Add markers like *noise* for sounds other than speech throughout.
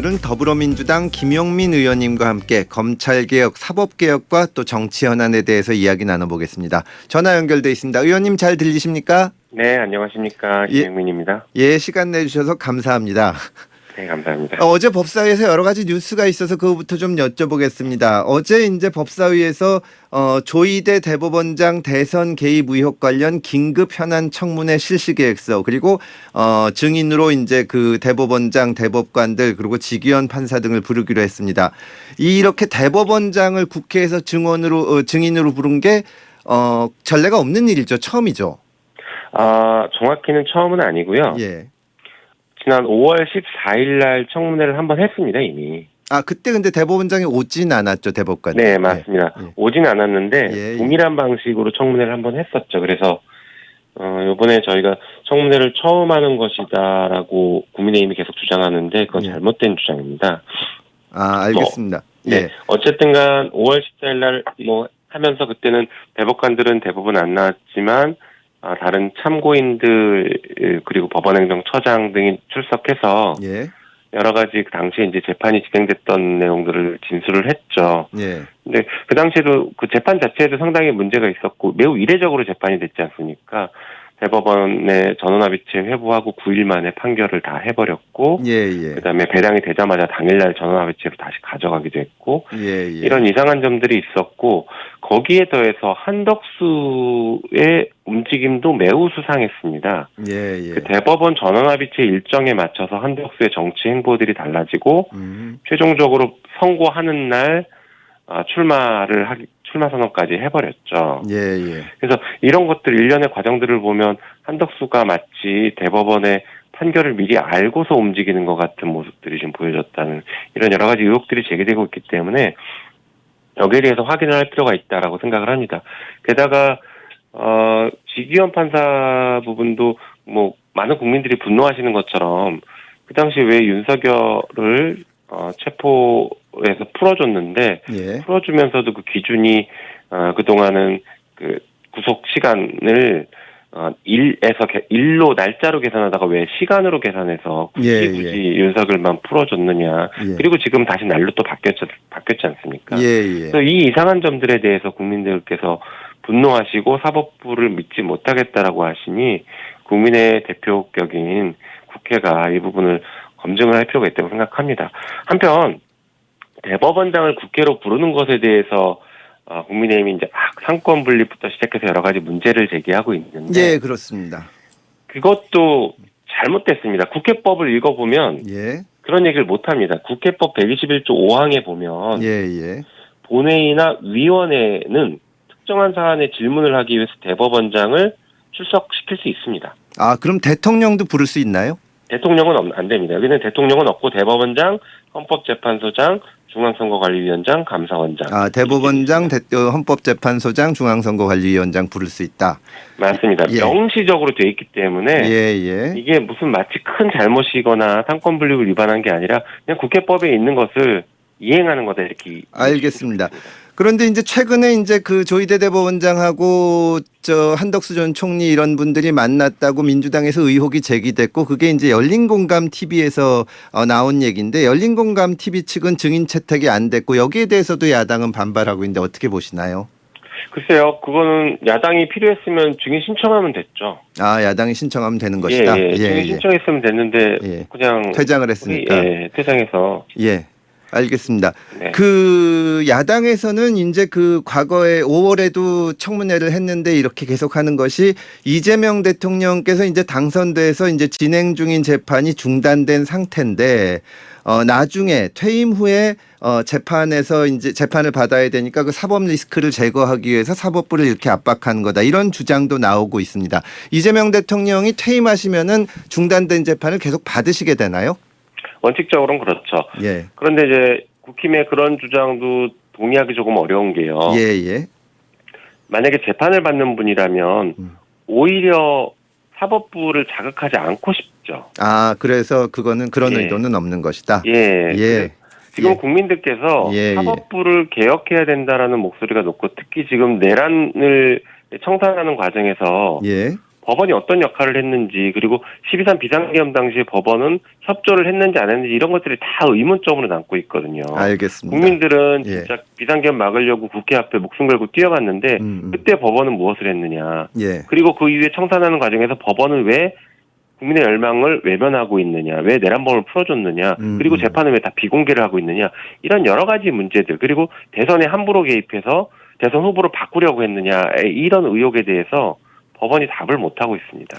오늘은 더불어민주당 김용민 의원님과 함께 검찰개혁, 사법개혁과 또 정치 현안에 대해서 이야기 나눠보겠습니다. 전화 연결돼 있습니다. 의원님 잘 들리십니까? 네, 안녕하십니까. 예. 김영민입니다. 예, 시간 내주셔서 감사합니다. 네, 감사합니다. 어, 어제 법사위에서 여러 가지 뉴스가 있어서 그거부터 좀 여쭤보겠습니다. 어제 이제 법사위에서 어, 조희대 대법원장 대선 개입 의혹 관련 긴급 현안 청문회 실시 계획서 그리고 어, 증인으로 이제 그 대법원장 대법관들 그리고 직위원 판사 등을 부르기로 했습니다. 이렇게 대법원장을 국회에서 증언으로 어, 증인으로 부른 게 어, 전례가 없는 일이죠. 처음이죠. 아, 정확히는 처음은 아니고요. 예. 지난 5월 14일 날 청문회를 한 번 했습니다, 이미. 아 그때 근데 대법원장이 오진 않았죠 대법관. 네, 맞습니다. 예. 오진 않았는데 예, 예. 동일한 방식으로 청문회를 한 번 했었죠. 그래서 어, 이번에 저희가 청문회를 처음 하는 것이다라고 국민의힘이 계속 주장하는데 그건 예. 잘못된 주장입니다. 아 알겠습니다. 네. 예. 어쨌든간 5월 14일 날 뭐 하면서 그때는 대법관들은 대부분 안 나왔지만 아, 다른 참고인들 그리고 법원행정처장 등이 출석해서 예. 여러 가지 그 당시에 이제 재판이 진행됐던 내용들을 진술을 했죠. 예. 근데 그 당시에도 그 재판 자체에도 상당히 문제가 있었고 매우 이례적으로 재판이 됐지 않습니까? 대법원의 전원합의체 회부하고 9일 만에 판결을 다 해버렸고 예. 예. 그다음에 배량이 되자마자 당일날 전원합의체로 다시 가져가기도 했고 예. 예. 이런 이상한 점들이 있었고 거기에 더해서 한덕수의 움직임도 매우 수상했습니다. 예. 예. 그 대법원 전원합의체 일정에 맞춰서 한덕수의 정치 행보들이 달라지고 음. 최종적으로 선고하는 날 아, 출마를 하기 출마 선언까지 해버렸죠. 예. 예. 그래서 이런 것들 일련의 과정들을 보면 한덕수가 마치 대법원의 판결을 미리 알고서 움직이는 것 같은 모습들이 좀 보여졌다는 이런 여러 가지 의혹들이 제기되고 있기 때문에 여기에 대해서 확인을 할 필요가 있다라고 생각을 합니다. 게다가 어 지기현 판사 부분도 뭐 많은 국민들이 분노하시는 것처럼 그 당시 왜 윤석열을 어 체포해서 풀어줬는데 예. 풀어주면서도 그 기준이 어, 그 동안은 그 구속 시간을 어, 일에서 개- 일로 날짜로 계산하다가 왜 시간으로 계산해서 굳이 예, 굳이 예. 윤석열만 풀어줬느냐 예. 그리고 지금 다시 날로 또 바뀌었지 바뀌었지 않습니까? 예. 예. 그래서 이 이상한 점들에 대해서 국민들께서 분노하시고 사법부를 믿지 못하겠다라고 하시니 국민의 대표격인 국회가 이 부분을 검증을 할 필요가 있다고 생각합니다. 한편 대법원장을 국회로 부르는 것에 대해서 어, 국민의힘이 이제 막 상권 분립부터 시작해서 여러 가지 문제를 제기하고 있는데 예, 그렇습니다. 그것도 잘못됐습니다. 국회법을 읽어보면 예. 그런 얘기를 못합니다. 국회법 121조 5항에 보면 예. 예. 본회의나 위원회는 특정한 사안에 질문을 하기 위해서 대법원장을 출석시킬 수 있습니다. 아, 그럼 대통령도 부를 수 있나요? 대통령은 없- 안 됩니다. 여기는 대통령은 없고 대법원장, 헌법재판소장, 중앙선거관리위원장, 감사원장. 아, 대법원장, 대, 어, 헌법재판소장, 중앙선거관리위원장 부를 수 있다. 맞습니다. 예. 명시적으로 돼 있기 때문에 예. 예. 이게 무슨 마치 큰 잘못이거나 상권 분립을 위반한 게 아니라 그냥 국회법에 있는 것을 이행하는 거다 이렇게 알겠습니다. 그런데 이제 최근에 이제 그 조희대 대법원장하고 저 한덕수 전 총리 이런 분들이 만났다고 민주당에서 의혹이 제기됐고 그게 이제 열린공감 TV에서 어, 나온 얘기인데 열린공감 TV 측은 증인 채택이 안 됐고 여기에 대해서도 야당은 반발하고 있는데 어떻게 보시나요? 글쎄요, 그거는 야당이 필요했으면 증인 신청하면 됐죠. 아 야당이 신청하면 되는 예, 것이다. 예, 증인 신청했으면 됐는데 예. 그냥 퇴장을 했으니까. 예, 퇴장해서 예. 알겠습니다. 네. 그 야당에서는 이제 그 과거에 5월에도 청문회를 했는데 이렇게 계속하는 것이 이재명 대통령께서 이제 당선돼서 이제 진행 중인 재판이 중단된 상태인데 어 나중에 퇴임 후에 어 재판에서 이제 재판을 받아야 되니까 그 사법 리스크를 제거하기 위해서 사법부를 이렇게 압박하는 거다 이런 주장도 나오고 있습니다. 이재명 대통령이 퇴임하시면은 중단된 재판을 계속 받으시게 되나요? 원칙적으로는 그렇죠. 예. 그런데 이제 국힘의 그런 주장도 동의하기 조금 어려운 게요. 예, 예. 만약에 재판을 받는 분이라면 음. 오히려 사법부를 자극하지 않고 싶죠. 아, 그래서 그거는 그런 예. 의도는 없는 것이다. 예. 예. 지금 예. 국민들께서 예, 예. 사법부를 개혁해야 된다라는 목소리가 높고 특히 지금 내란을 청산하는 과정에서 예. 법원이 어떤 역할을 했는지 그리고 12.3 비상계엄 당시에 법원은 협조를 했는지 안 했는지 이런 것들이 다 의문점으로 남고 있거든요. 알겠습니다. 국민들은 예. 진짜 비상계엄 막으려고 국회 앞에 목숨 걸고 뛰어갔는데 음, 음. 그때 법원은 무엇을 했느냐. 예. 그리고 그 이후에 청산하는 과정에서 법원은 왜 국민의 열망을 외면하고 있느냐, 왜 내란범을 풀어줬느냐, 음, 그리고 음. 재판을 왜 다 비공개를 하고 있느냐, 이런 여러 가지 문제들, 그리고 대선에 함부로 개입해서 대선 후보를 바꾸려고 했느냐, 이런 의혹에 대해서 법원이 답을 못하고 있습니다.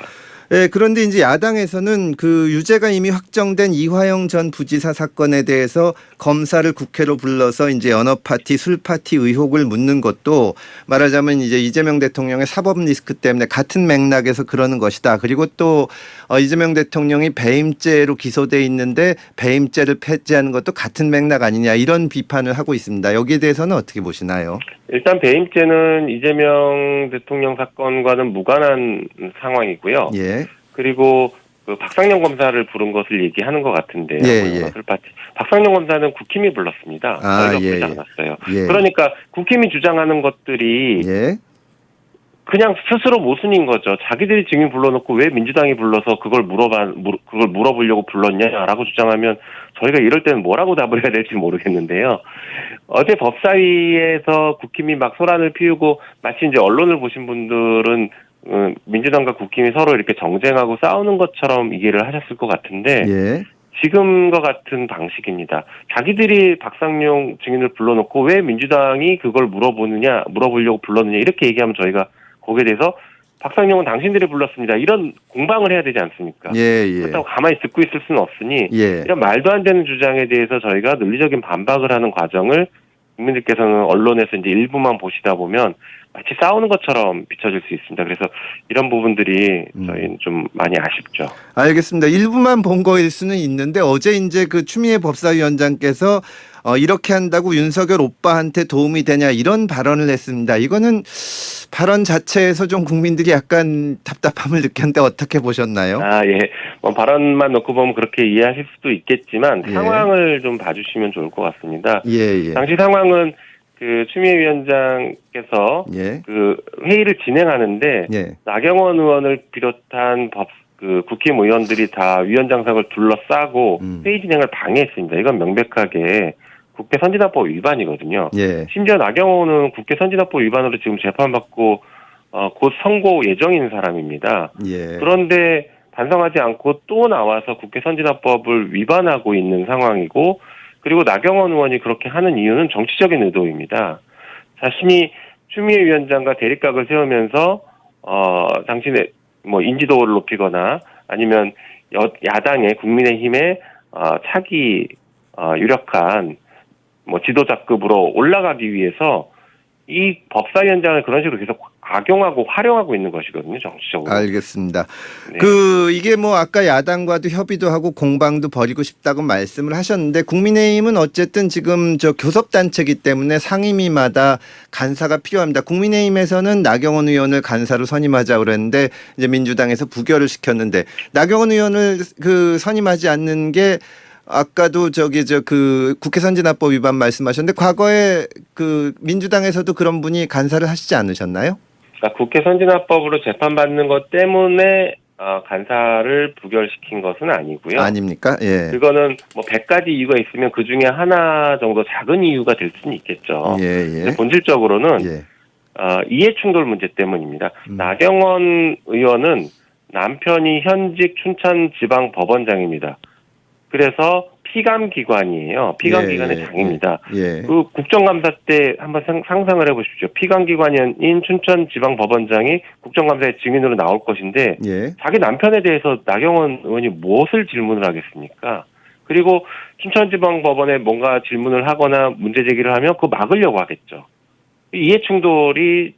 예, 그런데 이제 야당에서는 그 유죄가 이미 확정된 이화영 전 부지사 사건에 대해서 검사를 국회로 불러서 이제 연어 파티, 술 파티 의혹을 묻는 것도 말하자면 이제 이재명 대통령의 사법 리스크 때문에 같은 맥락에서 그러는 것이다. 그리고 또 어, 이재명 대통령이 배임죄로 기소돼 있는데 배임죄를 폐지하는 것도 같은 맥락 아니냐 이런 비판을 하고 있습니다. 여기에 대해서는 어떻게 보시나요? 일단 배임죄는 이재명 대통령 사건과는 무관한 상황이고요. 예, 그리고 그 박상영 검사를 부른 것을 얘기하는 것 같은데요. 예, 그 예. 박상영 검사는 국힘이 불렀습니다. 아, 저희가 예, 부르지 예. 않았어요. 예, 그러니까 국힘이 주장하는 것들이 예, 그냥 스스로 모순인 거죠. 자기들이 증인 불러놓고 왜 민주당이 불러서 그걸 물어봐, 물, 그걸 물어보려고 불렀냐라고 주장하면 저희가 이럴 때는 뭐라고 답을 해야 될지 모르겠는데요. 어제 법사위에서 국힘이 막 소란을 피우고 마치 이제 언론을 보신 분들은 음, 민주당과 국힘이 서로 이렇게 정쟁하고 싸우는 것처럼 이해를 하셨을 것 같은데 예, 지금과 같은 방식입니다. 자기들이 박상용 증인을 불러놓고 왜 민주당이 그걸 물어보느냐, 물어보려고 불렀느냐 이렇게 얘기하면 저희가 거기에 대해서 박상용은 당신들이 불렀습니다. 이런 공방을 해야 되지 않습니까? 예, 예, 그렇다고 가만히 듣고 있을 수는 없으니 예. 이런 말도 안 되는 주장에 대해서 저희가 논리적인 반박을 하는 과정을 국민들께서는 언론에서 이제 일부만 보시다 보면 마치 싸우는 것처럼 비춰질 수 있습니다. 그래서 이런 부분들이 음. 저희는 좀 많이 아쉽죠. 알겠습니다. 일부만 본 거일 수는 있는데 어제 이제 그 추미애 법사위원장께서 어, 이렇게 한다고 윤석열 오빠한테 도움이 되냐 이런 발언을 했습니다. 이거는 발언 자체에서 좀 국민들이 약간 답답함을 느꼈는데 어떻게 보셨나요? 아, 예. 뭐 발언만 놓고 보면 그렇게 이해하실 수도 있겠지만 예. 상황을 좀 봐주시면 좋을 것 같습니다. 예, 예. 당시 상황은 그 추미애 위원장께서 예. 그 회의를 진행하는데 예. 나경원 의원을 비롯한 법, 그 국힘 의원들이 다 위원장석을 둘러싸고 음. 회의 진행을 방해했습니다. 이건 명백하게 국회 선진화법 위반이거든요. 예. 심지어 나경원 은 국회 선진화법 위반으로 지금 재판받고 어, 곧 선고 예정인 사람입니다. 예. 그런데 반성하지 않고 또 나와서 국회 선진화법을 위반하고 있는 상황이고 그리고 나경원 의원이 그렇게 하는 이유는 정치적인 의도입니다. 자신이 추미애 위원장과 대립각을 세우면서 어 당신의 뭐 인지도를 높이거나 아니면 여, 야당의 국민의힘의 어, 차기 어, 유력한 뭐 지도자급으로 올라가기 위해서 이 법사위원장을 그런 식으로 계속 악용하고 활용하고 있는 것이거든요 정치적으로. 알겠습니다. 네. 그 이게 뭐 아까 야당과도 협의도 하고 공방도 벌이고 싶다고 말씀을 하셨는데 국민의힘은 어쨌든 지금 저 교섭 단체이기 때문에 상임위마다 간사가 필요합니다. 국민의힘에서는 나경원 의원을 간사로 선임하자 그랬는데 이제 민주당에서 부결을 시켰는데 나경원 의원을 그 선임하지 않는 게 아까도 저기 저 그 국회 선진화법 위반 말씀하셨는데 과거에 그 민주당에서도 그런 분이 간사를 하시지 않으셨나요? 그러니까 국회 선진화법으로 재판받는 것 때문에 어, 간사를 부결시킨 것은 아니고요. 아닙니까? 예. 그거는 뭐 100가지 이유가 있으면 그 중에 하나 정도 작은 이유가 될 수는 있겠죠. 예, 예. 본질적으로는 예. 어, 이해충돌 문제 때문입니다. 음. 나경원 의원은 남편이 현직 춘천지방법원장입니다. 그래서 피감 기관이에요. 피감기관의 예, 장입니다. 예. 그 국정감사 때 한번 상- 상상을 해보십시오. 피감 기관인 춘천지방법원장이 국정감사에 증인으로 나올 것인데 예. 자기 남편에 대해서 나경원 의원이 무엇을 질문을 하겠습니까? 그리고 춘천지방법원에 뭔가 질문을 하거나 문제 제기를 하면 그거 막으려고 하겠죠. 이해 충돌이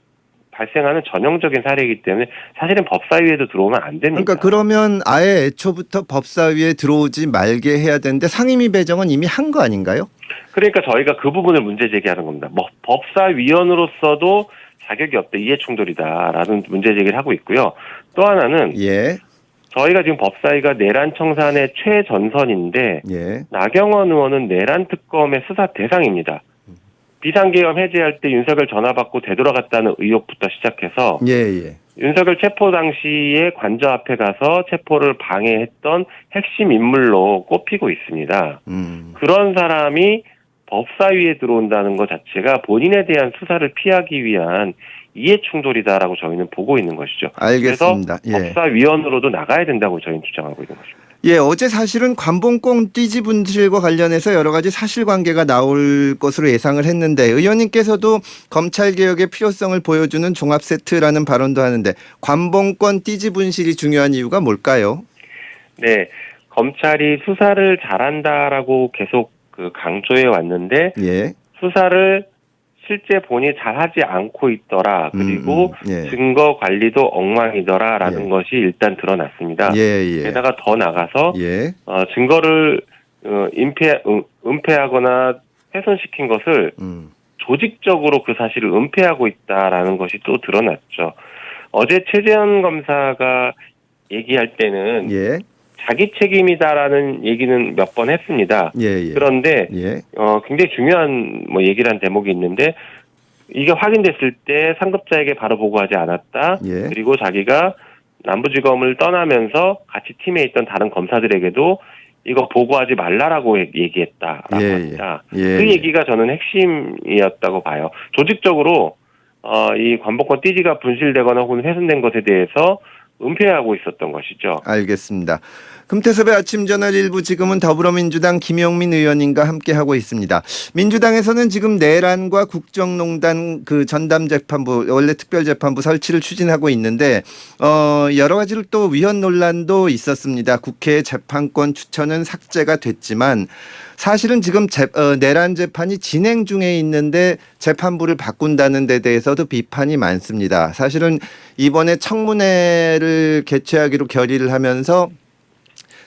발생하는 전형적인 사례이기 때문에 사실은 법사위에도 들어오면 안 됩니다. 그러니까 그러면 아예 애초부터 법사위에 들어오지 말게 해야 되는데 상임위 배정은 이미 한 거 아닌가요? 그러니까 저희가 그 부분을 문제 제기하는 겁니다. 뭐 법사위원으로서도 자격이 없다 이해 충돌이다라는 문제 제기를 하고 있고요. 또 하나는 예. 저희가 지금 법사위가 내란 청산의 최전선인데 예. 나경원 의원은 내란 특검의 수사 대상입니다. 비상계엄 해제할 때 윤석열 전화 받고 되돌아갔다는 의혹부터 시작해서 예, 예. 윤석열 체포 당시에 관저 앞에 가서 체포를 방해했던 핵심 인물로 꼽히고 있습니다. 음. 그런 사람이 법사위에 들어온다는 것 자체가 본인에 대한 수사를 피하기 위한 이해 충돌이다라고 저희는 보고 있는 것이죠. 알겠습니다. 예. 법사위원으로도 나가야 된다고 저희는 주장하고 있는 것입니다. 예, 어제 사실은 관봉권 띠지 분실과 관련해서 여러 가지 사실관계가 나올 것으로 예상을 했는데 의원님께서도 검찰 개혁의 필요성을 보여주는 종합 세트라는 발언도 하는데 관봉권 띠지 분실이 중요한 이유가 뭘까요? 네, 검찰이 수사를 잘한다라고 계속 그 강조해 왔는데 예. 수사를 실제 본인이 잘하지 않고 있더라. 그리고 음, 음, 예. 증거 관리도 엉망이더라라는 예. 것이 일단 드러났습니다. 예, 예. 게다가 더 나가서 예. 어, 증거를 어, 인패 음, 은폐하거나 훼손시킨 것을 음. 조직적으로 그 사실을 은폐하고 있다라는 것이 또 드러났죠. 어제 최재현 검사가 얘기할 때는 예. 자기 책임이다라는 얘기는 몇 번 했습니다. 예, 예. 그런데 예. 어, 굉장히 중요한 뭐 얘기를 한 대목이 있는데 이게 확인됐을 때 상급자에게 바로 보고하지 않았다. 예. 그리고 자기가 남부지검을 떠나면서 같이 팀에 있던 다른 검사들에게도 이거 보고하지 말라라고 얘- 얘기했다라고 예, 예. 합니다. 예. 그 예. 얘기가 저는 핵심이었다고 봐요. 조직적으로 어, 이 관복권 띠지가 분실되거나 혹은 훼손된 것에 대해서 은폐하고 있었던 것이죠. 알겠습니다. 금태섭의 아침 저널 일부 지금은 더불어민주당 김용민 의원님과 함께 하고 있습니다. 민주당에서는 지금 내란과 국정농단 그 전담 재판부 원래 특별 재판부 설치를 추진하고 있는데 어 여러 가지로 또 위헌 논란도 있었습니다. 국회 재판권 추천은 삭제가 됐지만 사실은 지금 재, 어, 내란 재판이 진행 중에 있는데 재판부를 바꾼다는 데 대해서도 비판이 많습니다. 사실은 이번에 청문회를 개최하기로 결의를 하면서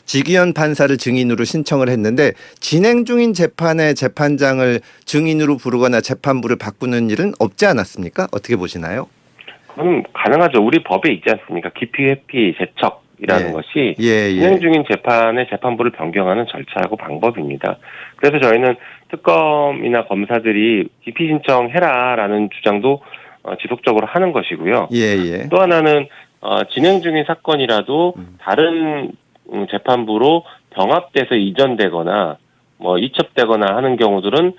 지기현 판사를 증인으로 신청을 했는데 진행 중인 재판에 재판장을 증인으로 부르거나 재판부를 바꾸는 일은 없지 않았습니까? 어떻게 보시나요? 그건 가능하죠. 우리 법에 있지 않습니까? 기피, 회피, 재척 이라는 예. 것이 예, 진행 예. 중인 재판의 재판부를 변경하는 절차하고 방법입니다. 그래서 저희는 특검이나 검사들이 기피 신청해라라는 주장도 어, 지속적으로 하는 것이고요. 예, 예. 또 하나는 어, 진행 중인 사건이라도 음. 다른 음, 재판부로 병합돼서 이전되거나 뭐 이첩되거나 하는 경우들은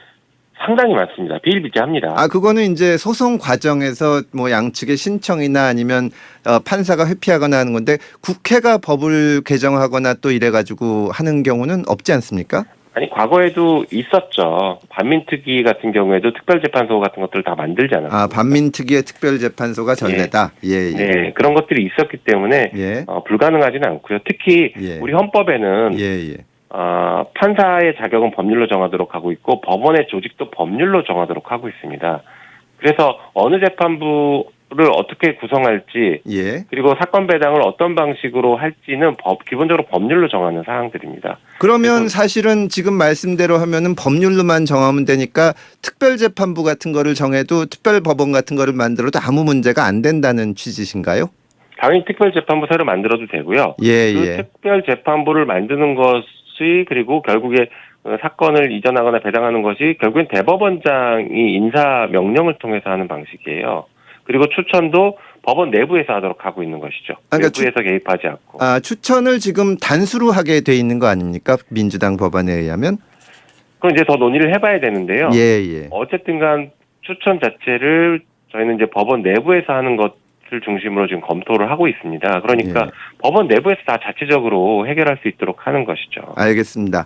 상당히 많습니다. 비일비재합니다. 아 그거는 이제 소송 과정에서 뭐 양측의 신청이나 아니면 어, 판사가 회피하거나 하는 건데 국회가 법을 개정하거나 또 이래 가지고 하는 경우는 없지 않습니까? 아니 과거에도 있었죠. 반민특위 같은 경우에도 특별재판소 같은 것들을 다 만들지 않았어요. 아 반민특위의 특별재판소가 전례다. 예, 예. 네, 그런 것들이 있었기 때문에 예. 어, 불가능하지는 않고요. 특히 예. 우리 헌법에는 예, 예. 어, 판사의 자격은 법률로 정하도록 하고 있고 법원의 조직도 법률로 정하도록 하고 있습니다. 그래서 어느 재판부 를 어떻게 구성할지 예. 그리고 사건 배당을 어떤 방식으로 할지는 법 기본적으로 법률로 정하는 사항들입니다. 그러면 사실은 지금 말씀대로 하면은 법률로만 정하면 되니까 특별재판부 같은 거를 정해도 특별법원 같은 거를 만들어도 아무 문제가 안 된다는 취지신가요? 당연히 특별재판부 새로 만들어도 되고요. 예, 그 예. 특별재판부를 만드는 것이 그리고 결국에 어, 사건을 이전하거나 배당하는 것이 결국엔 대법원장이 인사 명령을 통해서 하는 방식이에요. 그리고 추천도 법원 내부에서 하도록 하고 있는 것이죠. 그러니까 추- 외부에서 개입하지 않고. 아, 추천을 지금 단수로 하게 돼 있는 거 아닙니까? 민주당 법안에 의하면? 그럼 이제 더 논의를 해봐야 되는데요. 예, 예. 어쨌든간 추천 자체를 저희는 이제 법원 내부에서 하는 것을 중심으로 지금 검토를 하고 있습니다. 그러니까 예. 법원 내부에서 다 자체적으로 해결할 수 있도록 하는 것이죠. 알겠습니다.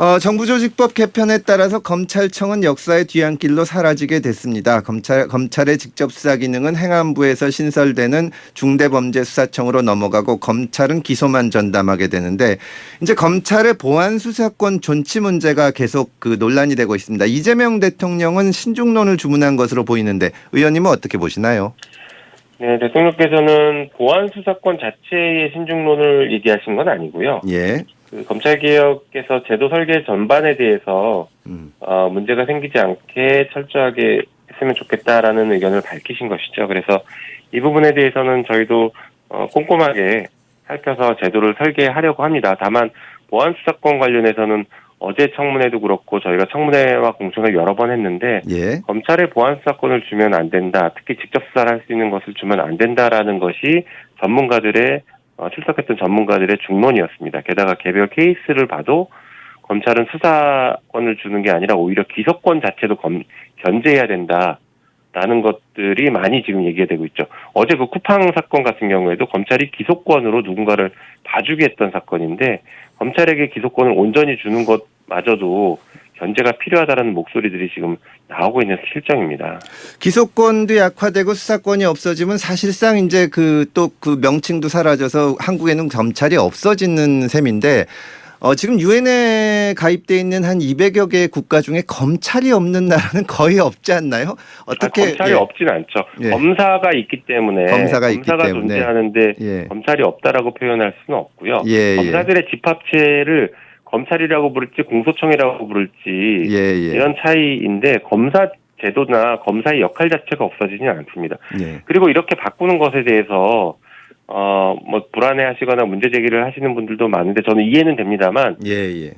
어, 정부조직법 개편에 따라서 검찰청은 역사의 뒤안길로 사라지게 됐습니다. 검찰, 검찰의 직접 수사 기능은 행안부에서 신설되는 중대범죄수사청으로 넘어가고 검찰은 기소만 전담하게 되는데 이제 검찰의 보안 수사권 존치 문제가 계속 그 논란이 되고 있습니다. 이재명 대통령은 신중론을 주문한 것으로 보이는데 의원님은 어떻게 보시나요? 네, 대통령께서는 보안 수사권 자체의 신중론을 얘기하신 건 아니고요. 예. 그 검찰 개혁에서 제도 설계 전반에 대해서 음. 어, 문제가 생기지 않게 철저하게 했으면 좋겠다라는 의견을 밝히신 것이죠. 그래서 이 부분에 대해서는 저희도 어, 꼼꼼하게 살펴서 제도를 설계하려고 합니다. 다만 보안 수사권 관련해서는 어제 청문회도 그렇고 저희가 청문회와 공청회 여러 번 했는데 예. 검찰에 보안 수사권을 주면 안 된다. 특히 직접 수사를 할 수 있는 것을 주면 안 된다라는 것이 전문가들의 어, 출석했던 전문가들의 중론이었습니다. 게다가 개별 케이스를 봐도 검찰은 수사권을 주는 게 아니라 오히려 기소권 자체도 검, 견제해야 된다라는 것들이 많이 지금 얘기가 되고 있죠. 어제 그 쿠팡 사건 같은 경우에도 검찰이 기소권으로 누군가를 봐주게 했던 사건인데 검찰에게 기소권을 온전히 주는 것마저도 견제가 필요하다라는 목소리들이 지금 나오고 있는 실정입니다. 기소권도 약화되고 수사권이 없어지면 사실상 이제 그 또그 명칭도 사라져서 한국에는 검찰이 없어지는 셈인데 어 지금 유엔에 가입돼 있는 한 200여 개의 국가 중에 검찰이 없는 나라는 거의 없지 않나요? 어떻게 아, 검찰이 예. 없지는 않죠. 예. 검사가 있기 때문에 검사가 있기 때문에. 존재하는데 예. 검찰이 없다라고 표현할 수는 없고요. 예, 예. 검사들의 집합체를 검찰이라고 부를지 공소청이라고 부를지 예, 예. 이런 차이인데 검사 제도나 검사의 역할 자체가 없어지지는 않습니다. 예. 그리고 이렇게 바꾸는 것에 대해서 어 뭐 불안해하시거나 문제 제기를 하시는 분들도 많은데 저는 이해는 됩니다만 예, 예.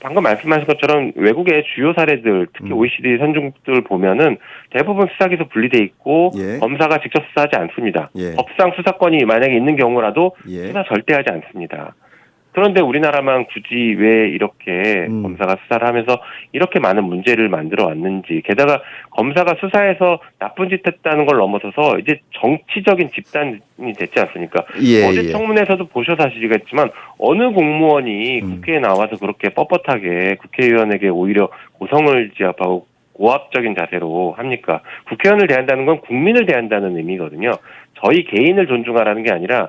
방금 말씀하신 것처럼 외국의 주요 사례들 특히 음. OECD 선진국들 보면은 대부분 수사기소 분리돼 있고 예. 검사가 직접 수사하지 않습니다. 예. 법상 수사권이 만약에 있는 경우라도 예. 수사 절대 하지 않습니다. 그런데 우리나라만 굳이 왜 이렇게 음. 검사가 수사를 하면서 이렇게 많은 문제를 만들어 왔는지 게다가 검사가 수사해서 나쁜 짓 했다는 걸 넘어서서 이제 정치적인 집단이 됐지 않습니까? 예, 어제 예. 청문회에서도 보셔서 아시겠지만 어느 공무원이 음. 국회에 나와서 그렇게 뻣뻣하게 국회의원에게 오히려 고성을 지압하고 고압적인 자세로 합니까? 국회의원을 대한다는 건 국민을 대한다는 의미거든요. 저희 개인을 존중하라는 게 아니라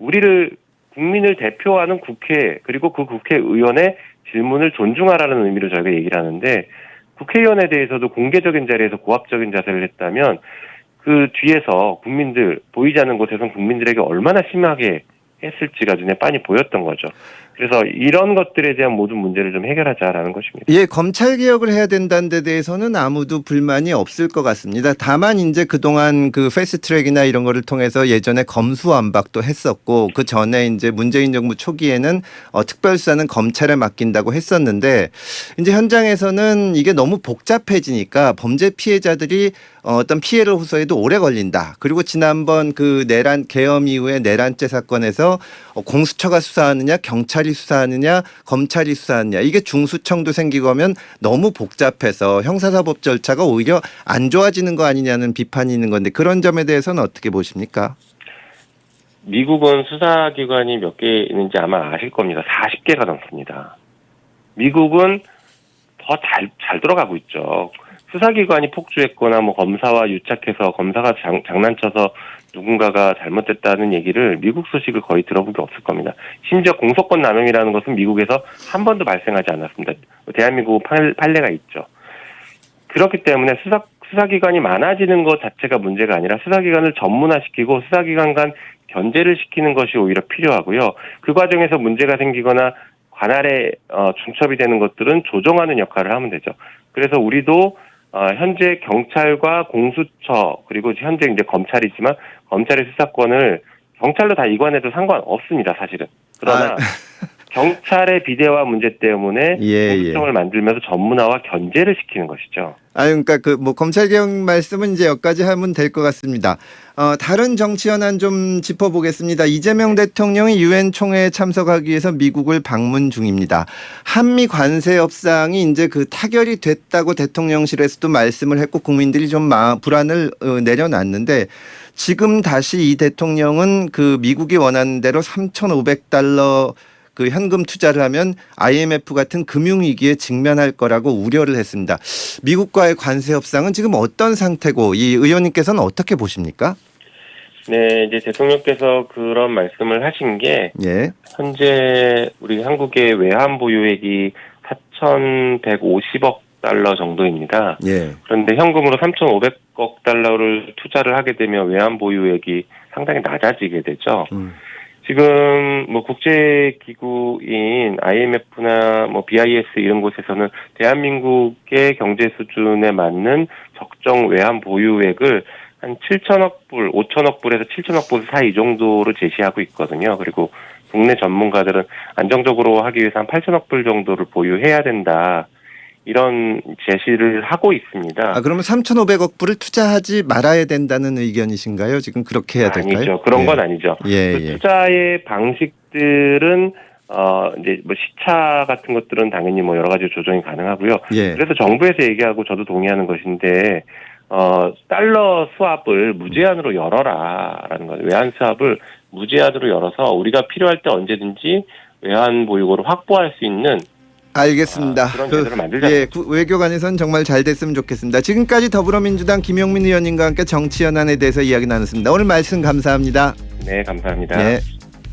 우리를 국민을 대표하는 국회 그리고 그 국회의원의 질문을 존중하라는 의미로 저희가 얘기를 하는데 국회의원에 대해서도 공개적인 자리에서 고압적인 자세를 했다면 그 뒤에서 국민들 보이지 않는 곳에선 국민들에게 얼마나 심하게 했을지가 눈에 빤히 보였던 거죠. 그래서 이런 것들에 대한 모든 문제를 좀 해결하자라는 것입니다. 예, 검찰 개혁을 해야 된다는 데 대해서는 아무도 불만이 없을 것 같습니다. 다만 이제 그동안 그 패스트트랙이나 이런 거를 통해서 예전에 검수완박도 했었고 그 전에 이제 문재인 정부 초기에는 어, 특별수사는 검찰에 맡긴다고 했었는데 이제 현장에서는 이게 너무 복잡해지니까 범죄 피해자들이 어, 어떤 피해를 호소해도 오래 걸린다. 그리고 지난번 그 내란 계엄 이후에 내란죄 사건에서 어, 공수처가 수사하느냐 경찰 이 수사하느냐 검찰이 수사하느냐 이게 중수청도 생기고 하면 너무 복잡해서 형사사법 절차가 오히려 안 좋아지는 거 아니냐는 비판이 있는 건데 그런 점에 대해서는 어떻게 보십니까? 미국은 수사기관이 몇 개 있는지 아마 아실 겁니다. 40개가 넘습니다. 미국은 더 잘, 잘 들어가고 있죠. 수사기관이 폭주했거나 뭐 검사와 유착해서 검사가 장, 장난쳐서 누군가가 잘못됐다는 얘기를 미국 소식을 거의 들어본 게 없을 겁니다. 심지어 공소권 남용이라는 것은 미국에서 한 번도 발생하지 않았습니다. 대한민국 판, 판례가 있죠. 그렇기 때문에 수사 수사기관이 많아지는 것 자체가 문제가 아니라 수사기관을 전문화시키고 수사기관 간 견제를 시키는 것이 오히려 필요하고요. 그 과정에서 문제가 생기거나 관할에 어, 중첩이 되는 것들은 조정하는 역할을 하면 되죠. 그래서 우리도 어, 현재 경찰과 공수처 그리고 현재 이제 검찰이지만 검찰의 수사권을 경찰로 다 이관해도 상관없습니다, 사실은. 그러나 아. *laughs* 경찰의 비대화 문제 때문에 예, 예. 공수처를 만들면서 전문화와 견제를 시키는 것이죠. 아, 그러니까 그 뭐 검찰 개혁 말씀은 이제 여기까지 하면 될 것 같습니다. 어, 다른 정치 현안 좀 짚어보겠습니다. 이재명 대통령이 유엔 총회에 참석하기 위해서 미국을 방문 중입니다. 한미 관세 협상이 이제 그 타결이 됐다고 대통령실에서도 말씀을 했고 국민들이 좀 마, 불안을 어, 내려놨는데 지금 다시 이 대통령은 그 미국이 원하는 대로 3,500달러 그 현금 투자를 하면 IMF 같은 금융 위기에 직면할 거라고 우려를 했습니다. 미국과의 관세 협상은 지금 어떤 상태고 이 의원님께서는 어떻게 보십니까? 네, 이제 대통령께서 그런 말씀을 하신 게 예. 현재 우리 한국의 외환 보유액이 4,150억 달러 정도입니다. 예. 그런데 현금으로 3,500억 달러를 투자를 하게 되면 외환 보유액이 상당히 낮아지게 되죠. 음. 지금 뭐 국제 기구인 IMF나 뭐 BIS 이런 곳에서는 대한민국의 경제 수준에 맞는 적정 외환 보유액을 한 7천억 불, 5천억 불에서 7천억 불 사이 정도로 제시하고 있거든요. 그리고 국내 전문가들은 안정적으로 하기 위해서 한 8천억 불 정도를 보유해야 된다. 이런 제시를 하고 있습니다. 아, 그러면 3,500억 불을 투자하지 말아야 된다는 의견이신가요? 지금 그렇게 해야 될까요? 아니죠. 그런 예. 건 아니죠. 예, 그 예. 투자의 방식들은 어 이제 뭐 시차 같은 것들은 당연히 뭐 여러 가지 조정이 가능하고요. 예. 그래서 정부에서 얘기하고 저도 동의하는 것인데 어 달러 수합을 무제한으로 열어라라는 거죠. 외환 수합을 무제한으로 열어서 우리가 필요할 때 언제든지 외환 보유고를 확보할 수 있는 알겠습니다. 아, 그런 제도를 만들자는 예, 구- 외교관에선 정말 잘 됐으면 좋겠습니다. 지금까지 더불어민주당 김용민 의원님과 함께 정치 현안에 대해서 이야기 나눴습니다. 오늘 말씀 감사합니다. 네 감사합니다. 예.